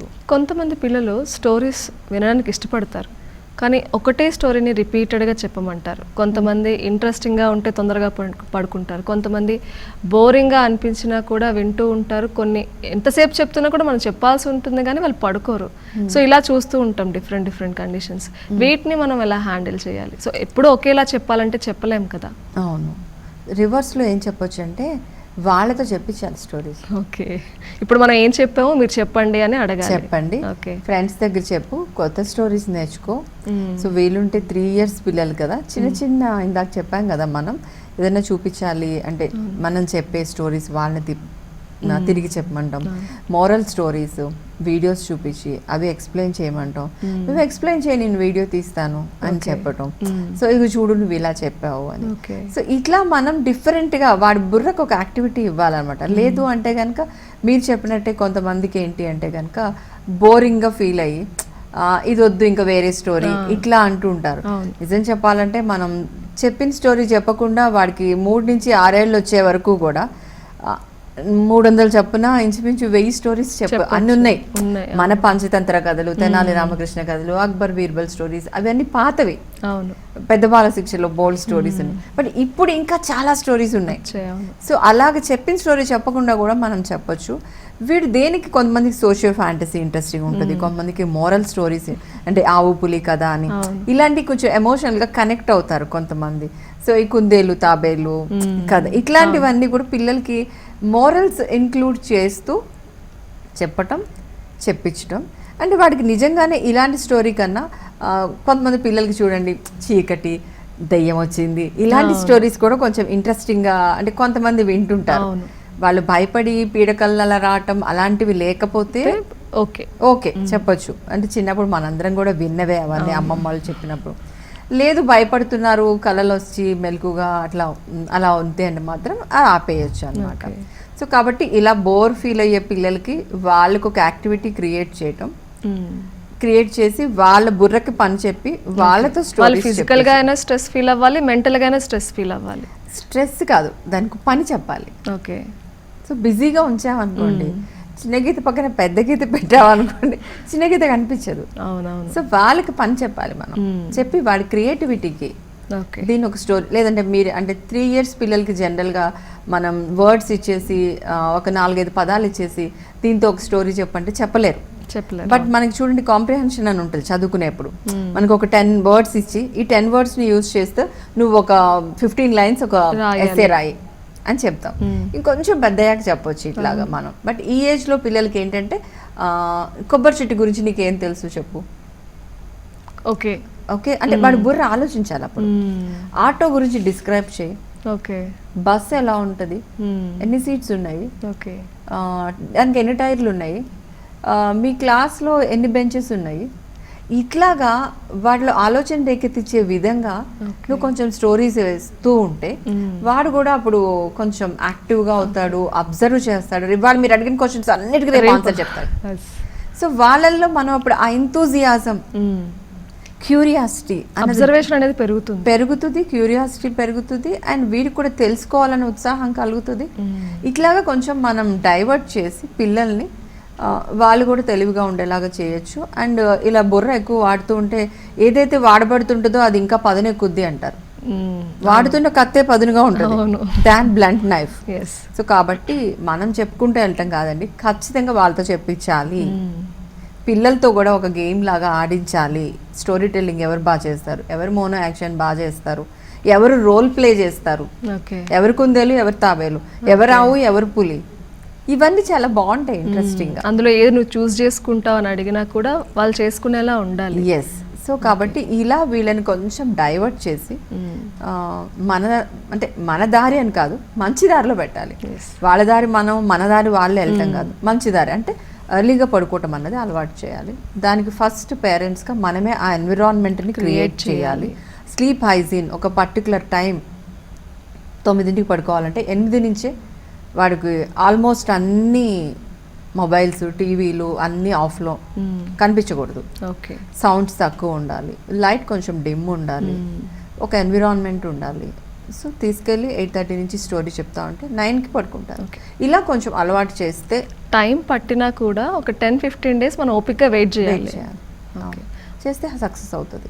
చెప్పొచ్చు కొంతమంది పిల్లలు స్టోరీస్ వినడానికి ఇష్టపడతారు కానీ ఒకటే స్టోరీని రిపీటెడ్గా చెప్పమంటారు. కొంతమంది ఇంట్రెస్టింగ్గా ఉంటే తొందరగా పడు- పడుకుంటారు. కొంతమంది బోరింగ్గా అనిపించినా కూడా వింటూ ఉంటారు. కొన్ని ఎంతసేపు చెప్తున్నా కూడా మనం చెప్పాల్సి ఉంటుంది కానీ వాళ్ళు పడుకోరు. సో ఇలా చూస్తూ ఉంటాం డిఫరెంట్ డిఫరెంట్ కండిషన్స్ వీటిని మనం ఎలా హ్యాండిల్ చేయాలి? సో ఎప్పుడూ ఒకేలా చెప్పాలంటే చెప్పలేం కదా? అవును. రివర్స్లో ఏం చెప్పొచ్చు అంటే వాళ్ళతో చెప్పించాలి స్టోరీస్ ఓకే. ఇప్పుడు మనం ఏం చెప్పామో మీరు చెప్పండి అని అడగాలి. చెప్పండి. ఓకే. ఫ్రెండ్స్ దగ్గర చెప్పు కొత్త స్టోరీస్ నేర్చుకో. సో వీలుంటే త్రీ ఇయర్స్ పిల్లలు కదా? చిన్న చిన్న ఇందాక చెప్పాం కదా మనం ఏదైనా చూపించాలి అంటే మనం చెప్పే స్టోరీస్ వాళ్ళని తిరిగి చెప్పమంటాం. మోరల్ స్టోరీస్ వీడియోస్ చూపించి అవి ఎక్స్ప్లెయిన్ చేయమంటాం నువ్వు ఎక్స్ప్లెయిన్ చేయి నేను వీడియో తీస్తాను అని చెప్పటం. సో ఇది చూడు నువ్వు ఇలా చెప్పావు అని. సో ఇట్లా మనం డిఫరెంట్గా వాడి బుర్రకు ఒక యాక్టివిటీ ఇవ్వాలన్నమాట. లేదు అంటే కనుక మీరు చెప్పినట్టే కొంతమందికి ఏంటి అంటే కనుక బోరింగ్గా ఫీల్ అయ్యి "ఆ, ఇది వద్దు ఇంకా వేరే స్టోరీ ఇట్లా అంటూ ఉంటారు. నిజం చెప్పాలంటే మనం చెప్పిన స్టోరీ చెప్పకుండా వాడికి మూడు నుంచి ఆరేళ్ళు వచ్చే వరకు కూడా మూడు వందలు చొప్పున ఇంచుమించు వెయ్యి స్టోరీస్ చెప్ప. అన్ని ఉన్నాయి. మన పంచతంత్ర కథలు తెనాలి రామకృష్ణ కథలు అక్బర్ బీర్బల్ స్టోరీస్ అవన్నీ పాతవి. అవును. పెద్ద బాల శిక్షలో బోల్డ్ స్టోరీస్ ఉన్నాయి. బట్ ఇప్పుడు ఇంకా చాలా స్టోరీస్ ఉన్నాయి. సో అలాగ చెప్పిన స్టోరీ చెప్పకుండా కూడా మనం చెప్పొచ్చు. వీడు దేనికి కొంతమందికి సోషియల్ ఫ్యాంటసీ ఇంట్రెస్టింగ్ ఉంటుంది కొంతమందికి మోరల్ స్టోరీస్ అంటే ఆవు పులి కథ అని. ఇలాంటి కొంచెం ఎమోషనల్గా కనెక్ట్ అవుతారు కొంతమంది. సో ఈ కుందేలు తాబేలు కథ ఇట్లాంటివన్నీ కూడా పిల్లలకి మోరల్స్ ఇంక్లూడ్ చేస్తూ చెప్పటం చెప్పించటం. అంటే వాడికి నిజంగానే ఇలాంటి స్టోరీ కన్నా కొంతమంది పిల్లలకి చూడండి చీకటి దయ్యం వచ్చింది. ఇలాంటి స్టోరీస్ కూడా కొంచెం ఇంట్రెస్టింగ్గా అంటే కొంతమంది వింటుంటారు. వాళ్ళు భయపడి పీడకలు అలా రావటం అలాంటివి లేకపోతే ఓకే. ఓకే చెప్పొచ్చు. అంటే చిన్నప్పుడు మనందరం కూడా విన్నవే అవన్నీ అమ్మమ్మ వాళ్ళు చెప్పినప్పుడు. లేదు భయపడుతున్నారు కళలు వచ్చి మెలకుగా అట్లా అలా ఉంది అంటే మాత్రం అది ఆపేయచ్చు అనమాట సో కాబట్టి ఇలా బోర్ ఫీల్ అయ్యే పిల్లలకి వాళ్ళకు ఒక యాక్టివిటీ క్రియేట్ చేయటం క్రియేట్ చేసి వాళ్ళ బుర్రకి పని చెప్పి వాళ్ళతో వాళ్ళు ఫిజికల్గా అయినా స్ట్రెస్ ఫీల్ అవ్వాలి మెంటల్గా అయినా స్ట్రెస్ ఫీల్ అవ్వాలి. స్ట్రెస్ కాదు దానికి పని చెప్పాలి. ఓకే. సో బిజీగా ఉంచామనుకోండి చిన్న గీత పక్కన పెద్ద గీత పెట్టామనుకోండి చిన్న గీత కనిపించదు. అవునవును. సో వాళ్ళకి పని చెప్పాలి మనం. చెప్పి వాడి క్రియేటివిటీకి దీని ఒక స్టోరీ లేదంటే మీరు అంటే త్రీ ఇయర్స్ పిల్లలకి జనరల్గా మనం వర్డ్స్ ఇచ్చేసి ఒక నాలుగైదు పదాలు ఇచ్చేసి దీంతో ఒక స్టోరీ చెప్పంటే చెప్పలేరు. చెప్పలేదు బట్ మనకి చూడండి కాంప్రిహెన్షన్ అని ఉంటుంది చదువుకునేప్పుడు. మనకు ఒక టెన్ వర్డ్స్ ఇచ్చి ఈ టెన్ వర్డ్స్ని యూజ్ చేస్తే నువ్వు ఒక ఫిఫ్టీన్ లైన్స్ ఒక. ఎస్ఏ రాయి. అని చెప్తాం. ఇంకొంచెం పెద్దయ్యాక చెప్పొచ్చు ఇట్లాగా మనం. బట్ ఈ ఏజ్లో పిల్లలకి ఏంటంటే కొబ్బరి చెట్టు గురించి నీకేం తెలుసు చెప్పు? ఓకే. ఓకే? అంటే వాడి బుర్ర ఆలోచించాలి అప్పుడు. ఆటో గురించి డిస్క్రైబ్ చేయి. ఓకే. బస్సు ఎలా ఉంటుంది? ఎన్ని సీట్స్ ఉన్నాయి? ఓకే. దానికి ఎన్ని టైర్లు ఉన్నాయి? మీ క్లాస్లో ఎన్ని బెంచెస్ ఉన్నాయి? ఇట్లాగా వాటిలో ఆలోచన రేకెత్తించే విధంగా నువ్వు కొంచెం స్టోరీస్ వేస్తూ ఉంటే వాడు కూడా అప్పుడు కొంచెం యాక్టివ్గా అవుతాడు అబ్జర్వ్ చేస్తాడు. వాడు మీరు అడిగిన క్వశ్చన్స్ అన్నిటికీ రేపు ఆన్సర్ చెప్తాడు. సో వాళ్ళల్లో మనం అప్పుడు ఆ ఎంతూజియాజం క్యూరియాసిటీ అబ్జర్వేషన్ అనేది పెరుగుతుంది. పెరుగుతుంది క్యూరియాసిటీ పెరుగుతుంది అండ్ వీడికి కూడా తెలుసుకోవాలని ఉత్సాహం కలుగుతుంది. ఇట్లాగా కొంచెం మనం డైవర్ట్ చేసి పిల్లల్ని వాళ్ళు కూడా తెలివిగా ఉండేలాగా చేయొచ్చు. అండ్ ఇలా బుర్ర ఎక్కువ వాడుతూ ఉంటే ఏదైతే వాడబడుతుంటుందో అది ఇంకా పదునెక్కుద్ది అంటారు. వాడుతుంటే కత్తే పదునుగా ఉంటుంది. దాన్ బ్లంట్ నైఫ్ సో కాబట్టి మనం చెప్పుకుంటూ వెళ్ళటం కాదండి. ఖచ్చితంగా వాళ్ళతో చెప్పించాలి. పిల్లలతో కూడా ఒక గేమ్ లాగా ఆడించాలి. స్టోరీ టెల్లింగ్ ఎవరు బాగా చేస్తారు? ఎవరు మోనో యాక్షన్ బాగా చేస్తారు? ఎవరు రోల్ ప్లే చేస్తారు? ఎవరు కుందేలు? ఎవరు తాబేలు? ఎవరు ఆవు ఎవరు పులి? ఇవన్నీ చాలా బాగుంటాయి ఇంట్రెస్టింగ్ అందులో ఏది నువ్వు చూస్ చేసుకుంటావు అని అడిగినా కూడా వాళ్ళు చేసుకునేలా ఉండాలి. ఎస్ సో కాబట్టి ఇలా వీళ్ళని కొంచెం డైవర్ట్ చేసి మన అంటే మన దారి అని కాదు మంచి దారిలో పెట్టాలి. వాళ్ళ దారి మనం మన దారి వాళ్ళు వెళ్తాం కాదు. మంచి దారి అంటే ఎర్లీగా పడుకోవటం అన్నది అలవాటు చేయాలి. దానికి ఫస్ట్ పేరెంట్స్గా మనమే ఆ ఎన్విరాన్మెంట్ని క్రియేట్ చేయాలి. స్లీప్ హైజీన్ ఒక పర్టికులర్ టైం తొమ్మిదింటికి పడుకోవాలంటే ఎనిమిది నుంచే వాడికి ఆల్మోస్ట్ అన్ని మొబైల్స్ టీవీలు అన్నీ ఆఫ్లో కనిపించకూడదు. ఓకే. సౌండ్స్ తక్కువ ఉండాలి. లైట్ కొంచెం డిమ్ ఉండాలి. ఒక ఎన్విరాన్మెంట్ ఉండాలి. సో తీసుకెళ్ళి ఎయిట్ థర్టీ నుంచి స్టోరీ చెప్తా ఉంటే నైన్కి పడుకుంటారు. Okay. ఇలా కొంచెం అలవాటు చేస్తే టైం పట్టినా కూడా ఒక టెన్ ఫిఫ్టీన్ డేస్ మనం ఓపిక్గా వెయిట్ చేయాలి. చేస్తే సక్సెస్ అవుతుంది.